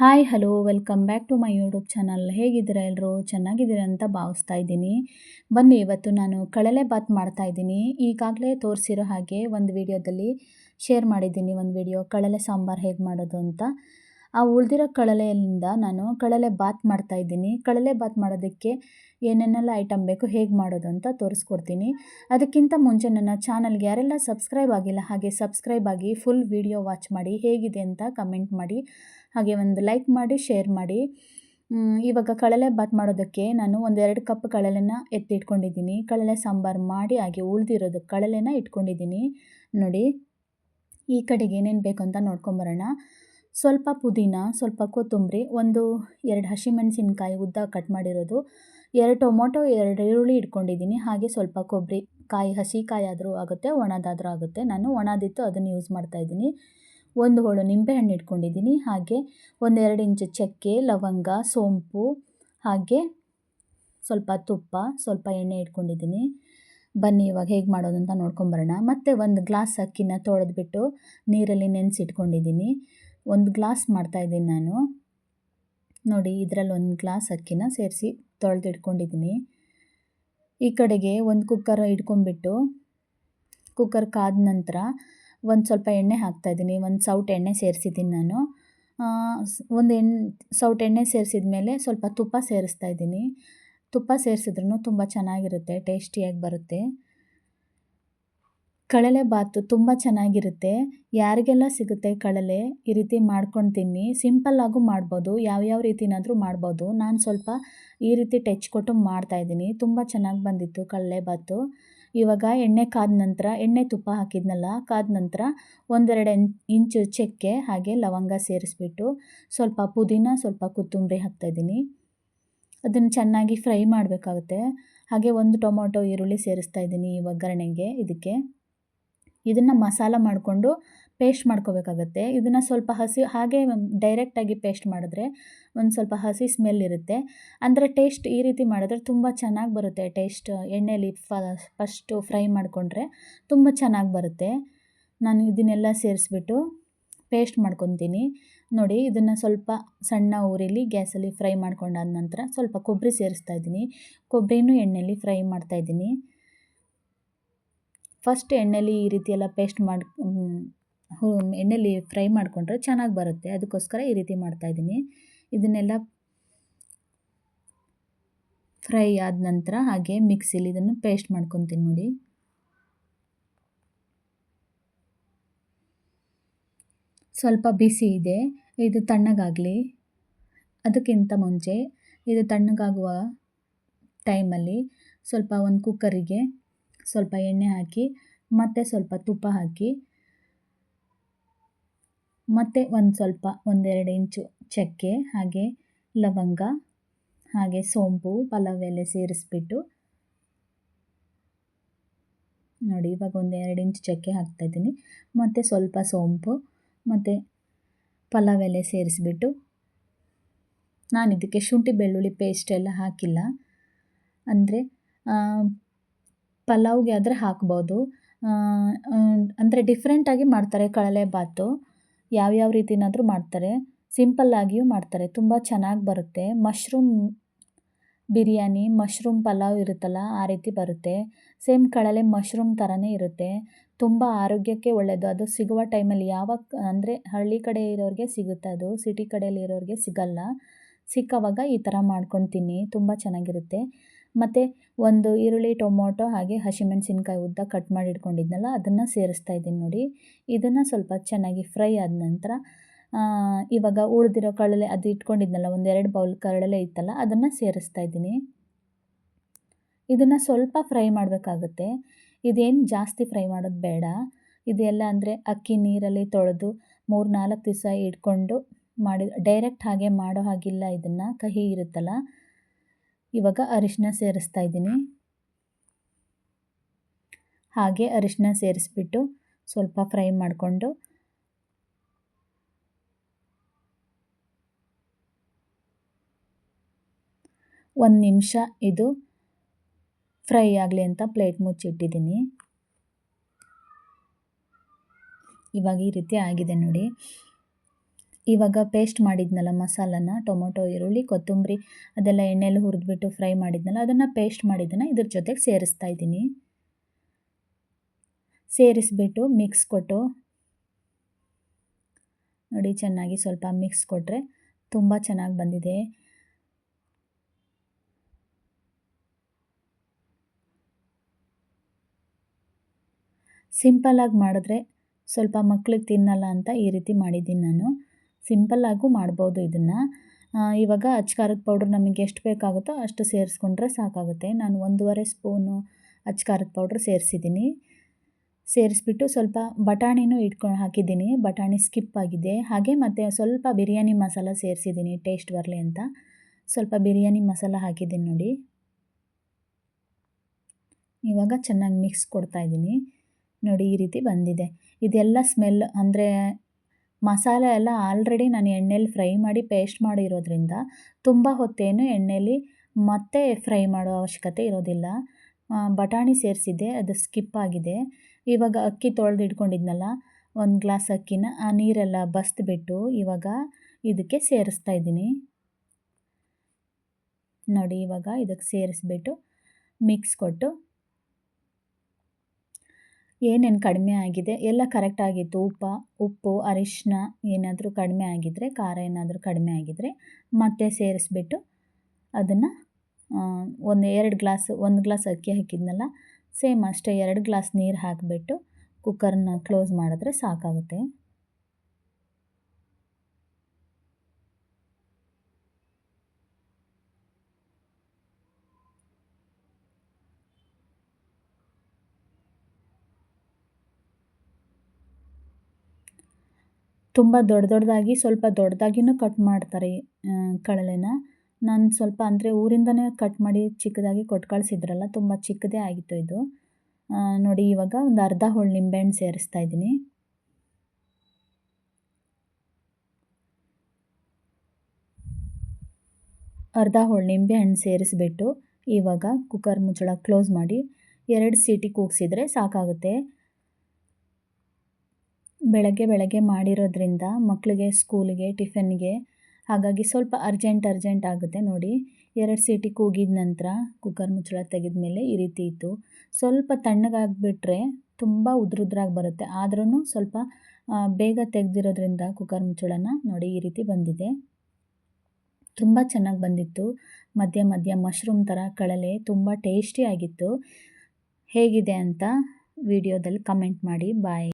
Hi, hello, welcome back to my YouTube channel. ಹೇಗಿದ್ದೀರಾ ಎಲ್ಲರೂ? ಚೆನ್ನಾಗಿದ್ದೀರಾ ಅಂತ ಭಾವಿಸ್ತಾ ಇದ್ದೀನಿ. ಬನ್ನಿ, ಇವತ್ತು ನಾನು ಕಳಲೆ ಬಾತ್ ಮಾಡ್ತಾ ಇದ್ದೀನಿ. ಈಗಾಗಲೇ ತೋರಿಸಿರೋ ಹಾಗೆ ಒಂದು ವಿಡಿಯೋದಲ್ಲಿ ಶೇರ್ ಮಾಡಿದ್ದೀನಿ. ಒಂದು ವಿಡಿಯೋ ಕಳಲೆ ಸಾಂಬಾರು ಹೇಗೆ ಮಾಡೋದು ಅಂತ. ಆ ಉಳಿದಿರೋ ಕಳಲೆಯಿಂದ ನಾನು ಕಳಲೆ ಬಾತ್ ಮಾಡ್ತಾ ಇದ್ದೀನಿ. ಕಳಲೆ ಬಾತ್ ಮಾಡೋದಕ್ಕೆ ಏನೇನೆಲ್ಲ ಐಟಮ್ ಬೇಕು, ಹೇಗೆ ಮಾಡೋದು ಅಂತ ತೋರಿಸ್ಕೊಡ್ತೀನಿ. ಅದಕ್ಕಿಂತ ಮುಂಚೆ ನನ್ನ ಚಾನಲ್ಗೆ ಯಾರೆಲ್ಲ ಸಬ್ಸ್ಕ್ರೈಬ್ ಆಗಿಲ್ಲ, ಹಾಗೆ ಸಬ್ಸ್ಕ್ರೈಬ್ ಆಗಿ ಫುಲ್ ವಿಡಿಯೋ ವಾಚ್ ಮಾಡಿ, ಹೇಗಿದೆ ಅಂತ ಕಮೆಂಟ್ ಮಾಡಿ. ಹಾಗೆ ಒಂದು ಲೈಕ್ ಮಾಡಿ ಶೇರ್ ಮಾಡಿ. ಇವಾಗ ಕಳಲೆ ಬಾತ್ ಮಾಡೋದಕ್ಕೆ ನಾನು ಒಂದೆರಡು ಕಪ್ ಕಳಲೆನ ಎತ್ತಿಟ್ಕೊಂಡಿದ್ದೀನಿ. ಕಳಲೆ ಸಾಂಬಾರು ಮಾಡಿ ಹಾಗೆ ಉಳಿದಿರೋದು ಕಳಲೆನ ಇಟ್ಕೊಂಡಿದ್ದೀನಿ. ನೋಡಿ, ಈ ಕಡೆಗೆ ಏನೇನು ಬೇಕು ಅಂತ ನೋಡ್ಕೊಂಬರೋಣ. ಸ್ವಲ್ಪ ಪುದೀನ, ಸ್ವಲ್ಪ ಕೊತ್ತಂಬರಿ, ಒಂದು ಎರಡು ಹಸಿಮೆಣಸಿನ್ಕಾಯಿ ಉದ್ದ ಕಟ್ ಮಾಡಿರೋದು. ಎರಡು ಟೊಮೊಟೊ, ಎರಡು ಈರುಳ್ಳಿ ಇಟ್ಕೊಂಡಿದ್ದೀನಿ. ಹಾಗೆ ಸ್ವಲ್ಪ ಕೊಬ್ಬರಿ ಕಾಯಿ ಹಸಿ ಕಾಯಿ ಆದರೂ ಆಗುತ್ತೆ, ಒಣದಾದರೂ ಆಗುತ್ತೆ. ನಾನು ಒಣದಿತ್ತು, ಅದನ್ನು ಯೂಸ್ ಮಾಡ್ತಾಯಿದ್ದೀನಿ ಒಂದು ಹೋಳು ನಿಂಬೆಹಣ್ಣು ಇಟ್ಕೊಂಡಿದ್ದೀನಿ. ಹಾಗೆ ಒಂದೆರಡು ಇಂಚು ಚಕ್ಕೆ, ಲವಂಗ, ಸೋಂಪು, ಹಾಗೆ ಸ್ವಲ್ಪ ತುಪ್ಪ, ಸ್ವಲ್ಪ ಎಣ್ಣೆ ಇಟ್ಕೊಂಡಿದ್ದೀನಿ. ಬನ್ನಿ, ಇವಾಗ ಹೇಗೆ ಮಾಡೋದು ಅಂತ ನೋಡ್ಕೊಂಬರೋಣ. ಮತ್ತು ಒಂದು ಗ್ಲಾಸ್ ಅಕ್ಕಿನ ತೊಳೆದ್ಬಿಟ್ಟು ನೀರಲ್ಲಿ ನೆನೆಸಿಟ್ಕೊಂಡಿದ್ದೀನಿ. ಒಂದು ಗ್ಲಾಸ್ ಮಾಡ್ತಾಯಿದ್ದೀನಿ ನಾನು. ನೋಡಿ, ಇದರಲ್ಲಿ ಒಂದು ಗ್ಲಾಸ್ ಅಕ್ಕಿನ ಸೇರಿಸಿ ತೊಳೆದಿಟ್ಕೊಂಡಿದ್ದೀನಿ. ಈ ಕಡೆಗೆ ಒಂದು ಕುಕ್ಕರ್ ಇಟ್ಕೊಂಡ್ಬಿಟ್ಟು, ಕುಕ್ಕರ್ ಕಾದ ನಂತರ ಒಂದು ಸ್ವಲ್ಪ ಎಣ್ಣೆ ಹಾಕ್ತಾಯಿದ್ದೀನಿ ಒಂದು ಸೌಟ್ ಎಣ್ಣೆ ಸೇರಿಸಿದ್ದೀನಿ ನಾನು. ಒಂದು ಎಣ್ಣೆ ಸೌಟ್ ಎಣ್ಣೆ ಸೇರಿಸಿದ ಮೇಲೆ ಸ್ವಲ್ಪ ತುಪ್ಪ ಸೇರಿಸ್ತಾ ಇದ್ದೀನಿ. ತುಪ್ಪ ಸೇರಿಸಿದ್ರೂ ತುಂಬ ಚೆನ್ನಾಗಿರುತ್ತೆ, ಟೇಸ್ಟಿಯಾಗಿ ಬರುತ್ತೆ. ಕಳಲೆ ಬಾತು ತುಂಬ ಚೆನ್ನಾಗಿರುತ್ತೆ. ಯಾರಿಗೆಲ್ಲ ಸಿಗುತ್ತೆ ಕಳಲೆ, ಈ ರೀತಿ ಮಾಡ್ಕೊಂಡು ತಿನ್ನಿ ಸಿಂಪಲ್ಲಾಗೂ ಮಾಡ್ಬೋದು ಯಾವ್ಯಾವ ರೀತಿನಾದರೂ ಮಾಡ್ಬೋದು. ನಾನು ಸ್ವಲ್ಪ ಈ ರೀತಿ ಟಚ್ ಕೊಟ್ಟು ಮಾಡ್ತಾಯಿದ್ದೀನಿ ತುಂಬ ಚೆನ್ನಾಗಿ ಬಂದಿತ್ತು ಕಳಲೆ ಬಾತು. ಇವಾಗ ಎಣ್ಣೆ ಕಾದ ನಂತರ, ಎಣ್ಣೆ ತುಪ್ಪ ಹಾಕಿದ್ನಲ್ಲ, ಕಾದ ನಂತರ ಒಂದೆರಡು ಇಂಚು ಚಕ್ಕೆ ಹಾಗೆ ಲವಂಗ ಸೇರಿಸ್ಬಿಟ್ಟು ಸ್ವಲ್ಪ ಪುದೀನ, ಸ್ವಲ್ಪ ಕೊತ್ತಂಬರಿ ಹಾಕ್ತಾಯಿದ್ದೀನಿ ಅದನ್ನು ಚೆನ್ನಾಗಿ ಫ್ರೈ ಮಾಡಬೇಕಾಗುತ್ತೆ. ಹಾಗೆ ಒಂದು ಟೊಮೊಟೊ, ಈರುಳ್ಳಿ ಸೇರಿಸ್ತಾ ಇದ್ದೀನಿ ಈ ಒಗ್ಗರಣೆಗೆ ಇದಕ್ಕೆ. ಇದನ್ನು ಮಸಾಲ ಮಾಡಿಕೊಂಡು ಪೇಸ್ಟ್ ಮಾಡ್ಕೋಬೇಕಾಗತ್ತೆ. ಇದನ್ನು ಸ್ವಲ್ಪ ಹಸಿ, ಹಾಗೆ ಡೈರೆಕ್ಟಾಗಿ ಪೇಸ್ಟ್ ಮಾಡಿದ್ರೆ ಒಂದು ಸ್ವಲ್ಪ ಹಸಿ ಸ್ಮೆಲ್ ಇರುತ್ತೆ. ಅಂದರೆ ಟೇಸ್ಟ್ ಈ ರೀತಿ ಮಾಡಿದ್ರೆ ತುಂಬ ಚೆನ್ನಾಗಿ ಬರುತ್ತೆ ಟೇಸ್ಟ್ ಎಣ್ಣೆಲಿ ಫಸ್ಟು ಫ್ರೈ ಮಾಡಿಕೊಂಡ್ರೆ ತುಂಬ ಚೆನ್ನಾಗಿ ಬರುತ್ತೆ. ನಾನು ಇದನ್ನೆಲ್ಲ ಸೇರಿಸ್ಬಿಟ್ಟು ಪೇಸ್ಟ್ ಮಾಡ್ಕೊತೀನಿ. ನೋಡಿ, ಇದನ್ನು ಸ್ವಲ್ಪ ಸಣ್ಣ ಊರಿಲಿ ಗ್ಯಾಸಲ್ಲಿ ಫ್ರೈ ಮಾಡ್ಕೊಂಡಾದ ನಂತರ ಸ್ವಲ್ಪ ಕೊಬ್ಬರಿ ಸೇರಿಸ್ತಾ ಇದ್ದೀನಿ. ಕೊಬ್ಬರಿನೂ ಎಣ್ಣೆಲಿ ಫ್ರೈ ಮಾಡ್ತಾಯಿದ್ದೀನಿ ಫಸ್ಟ್ ಎಣ್ಣೆಲಿ ಈ ರೀತಿ ಎಲ್ಲ ಪೇಸ್ಟ್ ಮಾಡಿ ಎಣ್ಣೆಲಿ ಫ್ರೈ ಮಾಡಿಕೊಂಡ್ರೆ ಚೆನ್ನಾಗಿ ಬರುತ್ತೆ. ಅದಕ್ಕೋಸ್ಕರ ಈ ರೀತಿ ಮಾಡ್ತಾಯಿದ್ದೀನಿ ಇದನ್ನೆಲ್ಲ ಫ್ರೈ ಆದ ನಂತರ ಹಾಗೆ ಮಿಕ್ಸಿಲಿ ಇದನ್ನು ಪೇಸ್ಟ್ ಮಾಡ್ಕೊತೀನಿ ನೋಡಿ. ಸ್ವಲ್ಪ ಬಿಸಿ ಇದೆ. ಇದು ತಣ್ಣಗಾಗಲಿ. ಅದಕ್ಕಿಂತ ಮುಂಚೆ ಇದು ತಣ್ಣಗಾಗುವ ಟೈಮಲ್ಲಿ ಸ್ವಲ್ಪ ಒಂದು ಕುಕ್ಕರಿಗೆ ಸ್ವಲ್ಪ ಎಣ್ಣೆ ಹಾಕಿ, ಮತ್ತೆ ಸ್ವಲ್ಪ ತುಪ್ಪ ಹಾಕಿ ಮತ್ತು ಒಂದು ಸ್ವಲ್ಪ ಒಂದೆರಡು ಇಂಚು ಚಕ್ಕೆ, ಹಾಗೆ ಲವಂಗ, ಹಾಗೆ ಸೋಂಪು, ಪಲಾವ್ ಎಲೆ ಸೇರಿಸ್ಬಿಟ್ಟು ನೋಡಿ, ಇವಾಗ ಒಂದು ಎರಡು ಇಂಚು ಚಕ್ಕೆ ಹಾಕ್ತಾಯಿದ್ದೀನಿ ಮತ್ತು ಸ್ವಲ್ಪ ಸೋಂಪು, ಮತ್ತು ಪಲಾವ್ ಎಲೆ ಸೇರಿಸ್ಬಿಟ್ಟು ನಾನು ಇದಕ್ಕೆ ಶುಂಠಿ ಬೆಳ್ಳುಳ್ಳಿ ಪೇಸ್ಟ್ ಎಲ್ಲ ಹಾಕಿಲ್ಲ. ಅಂದರೆ ಪಲಾವ್ಗೆ ಆದರೆ ಹಾಕ್ಬೋದು. ಅಂದರೆ ಡಿಫ್ರೆಂಟಾಗಿ ಮಾಡ್ತಾರೆ ಕಳಲೆ ಬಾತು ಯಾವ್ಯಾವ ರೀತಿನಾದರೂ ಮಾಡ್ತಾರೆ. ಸಿಂಪಲ್ಲಾಗಿಯೂ ಮಾಡ್ತಾರೆ. ತುಂಬ ಚೆನ್ನಾಗಿ ಬರುತ್ತೆ. ಮಶ್ರೂಮ್ ಬಿರಿಯಾನಿ, ಮಶ್ರೂಮ್ ಪಲಾವ್ ಇರುತ್ತಲ್ಲ, ಆ ರೀತಿ ಬರುತ್ತೆ. ಸೇಮ್ ಕಳಲೆ ಮಶ್ರೂಮ್ ಥರನೇ ಇರುತ್ತೆ. ತುಂಬ ಆರೋಗ್ಯಕ್ಕೆ ಒಳ್ಳೆಯದು ಅದು ಸಿಗುವ ಟೈಮಲ್ಲಿ ಯಾವಾಗ, ಅಂದರೆ ಹಳ್ಳಿ ಕಡೆ ಇರೋರಿಗೆ ಸಿಗುತ್ತೆ ಅದು. ಸಿಟಿ ಕಡೆಯಲ್ಲಿ ಇರೋರಿಗೆ ಸಿಗಲ್ಲ. ಸಿಕ್ಕವಾಗ ಈ ಥರ ಮಾಡ್ಕೊಂಡು ತಿನ್ನಿ. ತುಂಬ ಚೆನ್ನಾಗಿರುತ್ತೆ. ಮತ್ತು ಒಂದು ಈರುಳ್ಳಿ, ಟೊಮೊಟೊ ಹಾಗೆ ಹಸಿಮೆಣಸಿನ್ಕಾಯಿ ಉದ್ದ ಕಟ್ ಮಾಡಿ ಇಟ್ಕೊಂಡಿದ್ನಲ್ಲ, ಅದನ್ನು ಸೇರಿಸ್ತಾ ಇದ್ದೀನಿ ನೋಡಿ. ಇದನ್ನು ಸ್ವಲ್ಪ ಚೆನ್ನಾಗಿ ಫ್ರೈ ಆದ ನಂತರ ಇವಾಗ ಉಳಿದಿರೋ ಕಡಲೆ ಅದು ಇಟ್ಕೊಂಡಿದ್ನಲ್ಲ ಒಂದೆರಡು ಬೌಲ್ ಕಡಲೆ ಇತ್ತಲ್ಲ, ಅದನ್ನು ಸೇರಿಸ್ತಾ ಇದ್ದೀನಿ. ಇದನ್ನು ಸ್ವಲ್ಪ ಫ್ರೈ ಮಾಡಬೇಕಾಗುತ್ತೆ. ಇದೇನು ಜಾಸ್ತಿ ಫ್ರೈ ಮಾಡೋದು ಬೇಡ. ಇದೆಲ್ಲ ಅಂದರೆ ಅಕ್ಕಿ ನೀರಲ್ಲಿ ತೊಳೆದು ಮೂರು ನಾಲ್ಕು ದಿವಸ ಇಟ್ಕೊಂಡು ಮಾಡಿ ಡೈರೆಕ್ಟ್ ಹಾಗೆ ಮಾಡೋ ಹಾಗಿಲ್ಲ ಇದನ್ನು, ಕಹಿ ಇರುತ್ತಲ್ಲ. ಇವಾಗ ಅರಿಶಿನ ಸೇರಿಸ್ತಾ ಇದ್ದೀನಿ. ಹಾಗೆ ಅರಿಶಿನ ಸೇರಿಸ್ಬಿಟ್ಟು ಸ್ವಲ್ಪ ಫ್ರೈ ಮಾಡಿಕೊಂಡು ಒಂದು ನಿಮಿಷ ಇದು ಫ್ರೈ ಆಗಲಿ ಅಂತ ಪ್ಲೇಟ್ ಮುಚ್ಚಿಟ್ಟಿದ್ದೀನಿ. ಇವಾಗ ಈ ರೀತಿ ಆಗಿದೆ ನೋಡಿ. ಇವಾಗ ಪೇಸ್ಟ್ ಮಾಡಿದ್ನಲ್ಲ ಮಸಾಲನ, ಟೊಮೊಟೊ, ಈರುಳ್ಳಿ, ಕೊತ್ತಂಬರಿ, ಅದೆಲ್ಲ ಎಣ್ಣೆಯಲ್ಲಿ ಹುರಿದ್ಬಿಟ್ಟು ಫ್ರೈ ಮಾಡಿದ್ನಲ್ಲ, ಅದನ್ನು ಪೇಸ್ಟ್ ಮಾಡಿದ್ದನ್ನು ಇದ್ರ ಜೊತೆಗೆ ಸೇರಿಸ್ತಾ ಇದ್ದೀನಿ. ಸೇರಿಸ್ಬಿಟ್ಟು ಮಿಕ್ಸ್ ಕೊಟ್ಟು, ನೋಡಿ ಚೆನ್ನಾಗಿ ಸ್ವಲ್ಪ ಮಿಕ್ಸ್ ಕೊಟ್ಟರೆ ತುಂಬ ಚೆನ್ನಾಗಿ ಬಂದಿದೆ. ಸಿಂಪಲ್ಲಾಗಿ ಮಾಡಿದ್ರೆ ಸ್ವಲ್ಪ ಮಕ್ಳಿಗೆ ತಿನ್ನಲ್ಲ ಅಂತ ಈ ರೀತಿ ಮಾಡಿದ್ದೀನಿ ನಾನು. ಸಿಂಪಲ್ಲಾಗೂ ಮಾಡ್ಬೋದು ಇದನ್ನು. ಇವಾಗ ಅಚ್ಕಾರದ ಪೌಡ್ರ್ ನಮಗೆ ಎಷ್ಟು ಬೇಕಾಗುತ್ತೋ ಅಷ್ಟು ಸೇರಿಸ್ಕೊಂಡ್ರೆ ಸಾಕಾಗುತ್ತೆ. ನಾನು ಒಂದೂವರೆ ಸ್ಪೂನು ಅಚ್ಕಾರದ ಪೌಡ್ರ್ ಸೇರಿಸಿದ್ದೀನಿ. ಸೇರಿಸ್ಬಿಟ್ಟು ಸ್ವಲ್ಪ ಬಟಾಣಿನೂ ಇಟ್ಕೊಂಡು ಹಾಕಿದ್ದೀನಿ. ಬಟಾಣಿ ಸ್ಕಿಪ್ ಆಗಿದೆ. ಹಾಗೆ ಮತ್ತು ಸ್ವಲ್ಪ ಬಿರಿಯಾನಿ ಮಸಾಲ ಸೇರಿಸಿದ್ದೀನಿ ಟೇಸ್ಟ್ ಬರಲಿ ಅಂತ. ಸ್ವಲ್ಪ ಬಿರಿಯಾನಿ ಮಸಾಲ ಹಾಕಿದ್ದೀನಿ ನೋಡಿ. ಇವಾಗ ಚೆನ್ನಾಗಿ ಮಿಕ್ಸ್ ಕೊಡ್ತಾ ಇದ್ದೀನಿ. ನೋಡಿ ಈ ರೀತಿ ಬಂದಿದೆ. ಇದೆಲ್ಲ ಸ್ಮೆಲ್ ಅಂದರೆ ಮಸಾಲೆ ಎಲ್ಲ ಆಲ್ರೆಡಿ ನಾನು ಎಣ್ಣೆಲಿ ಫ್ರೈ ಮಾಡಿ ಪೇಸ್ಟ್ ಮಾಡಿರೋದ್ರಿಂದ ತುಂಬ ಹೊತ್ತೇನು ಎಣ್ಣೆಲಿ ಮತ್ತೆ ಫ್ರೈ ಮಾಡೋ ಅವಶ್ಯಕತೆ ಇರೋದಿಲ್ಲ. ಬಟಾಣಿ ಸೇರಿಸಿದ್ದೆ, ಅದು ಸ್ಕಿಪ್ ಆಗಿದೆ. ಇವಾಗ ಅಕ್ಕಿ ತೊಳೆದು ಇಟ್ಕೊಂಡಿದ್ನಲ್ಲ ಒಂದು ಗ್ಲಾಸ್ ಅಕ್ಕಿನ, ಆ ನೀರೆಲ್ಲ ಬಸ್ದುಬಿಟ್ಟು ಇವಾಗ ಇದಕ್ಕೆ ಸೇರಿಸ್ತಾ ಇದ್ದೀನಿ. ನೋಡಿ ಇವಾಗ ಇದಕ್ಕೆ ಸೇರಿಸ್ಬಿಟ್ಟು ಮಿಕ್ಸ್ ಕೊಟ್ಟು ಏನೇನು ಕಡಿಮೆ ಆಗಿದೆ? ಎಲ್ಲ ಕರೆಕ್ಟಾಗಿತ್ತು ಉಪ್ಪ, ಉಪ್ಪು ಅರಿಶಿನ ಏನಾದರೂ ಕಡಿಮೆ ಆಗಿದ್ದರೆ ಖಾರ ಏನಾದರೂ ಕಡಿಮೆ ಆಗಿದ್ದರೆ ಮತ್ತೆ ಸೇರಿಸ್ಬಿಟ್ಟು ಅದನ್ನು ಒಂದು ಎರಡು ಗ್ಲಾಸ್, ಒಂದು ಗ್ಲಾಸ್ ಅಕ್ಕಿ ಹಾಕಿದ್ನಲ್ಲ, ಸೇಮ್ ಅಷ್ಟೇ ಎರಡು ಗ್ಲಾಸ್ ನೀರು ಹಾಕಿಬಿಟ್ಟು ಕುಕ್ಕರ್ನ ಕ್ಲೋಸ್ ಮಾಡಿದ್ರೆ ಸಾಕಾಗುತ್ತೆ. ತುಂಬ ದೊಡ್ಡ ದೊಡ್ಡದಾಗಿ ಸ್ವಲ್ಪ ದೊಡ್ಡದಾಗಿನೂ ಕಟ್ ಮಾಡ್ತಾರೆ ಕಳಲೆನ ನಾನು ಸ್ವಲ್ಪ ಅಂದರೆ ಊರಿಂದನೇ ಕಟ್ ಮಾಡಿ ಚಿಕ್ಕದಾಗಿ ಕೊಟ್ಟು ಕಳಿಸಿದ್ರಲ್ಲ, ತುಂಬ ಚಿಕ್ಕದೇ ಆಗಿತ್ತು ಇದು. ನೋಡಿ ಇವಾಗ ಒಂದು ಅರ್ಧ ಹೋಳು ನಿಂಬೆಹಣ್ಣು ಸೇರಿಸ್ತಾ ಇದ್ದೀನಿ. ಅರ್ಧ ಹೋಳು ನಿಂಬೆಹಣ್ಣು ಸೇರಿಸ್ಬಿಟ್ಟು ಇವಾಗ ಕುಕ್ಕರ್ ಮುಚ್ಚಳ ಕ್ಲೋಸ್ ಮಾಡಿ, ಎರಡು ಸೀಟಿ ಕೂಗಿಸಿದ್ರೆ ಸಾಕಾಗುತ್ತೆ. ಬೆಳಗ್ಗೆ ಬೆಳಗ್ಗೆ ಮಾಡಿರೋದ್ರಿಂದ ಮಕ್ಕಳಿಗೆ ಸ್ಕೂಲಿಗೆ, ಟಿಫನ್ಗೆ ಹಾಗಾಗಿ ಸ್ವಲ್ಪ ಅರ್ಜೆಂಟ್ ಅರ್ಜೆಂಟ್ ಆಗುತ್ತೆ ನೋಡಿ. ಎರಡು ಸೀಟಿ ಕೂಗಿದ ನಂತರ ಕುಕ್ಕರ್ ಮುಚ್ಚಳ ತೆಗೆದ ಮೇಲೆ ಈ ರೀತಿ ಇತ್ತು. ಸ್ವಲ್ಪ ತಣ್ಣಗಾಗಿಬಿಟ್ರೆ ತುಂಬ ಉದ್ರುದ್ರಾಗಿ ಬರುತ್ತೆ. ಆದ್ರೂ ಸ್ವಲ್ಪ ಬೇಗ ತೆಗೆದಿರೋದ್ರಿಂದ ಕುಕ್ಕರ್ ಮುಚ್ಚಳನ ನೋಡಿ ಈ ರೀತಿ ಬಂದಿದೆ. ತುಂಬ ಚೆನ್ನಾಗಿ ಬಂದಿತ್ತು. ಮಧ್ಯ ಮಧ್ಯ ಮಶ್ರೂಮ್ ಥರ ಕಳಲೆ ತುಂಬ ಟೇಸ್ಟಿಯಾಗಿತ್ತು ಹೇಗಿದೆ ಅಂತ ವಿಡಿಯೋದಲ್ಲಿ ಕಮೆಂಟ್ ಮಾಡಿ. ಬಾಯ್.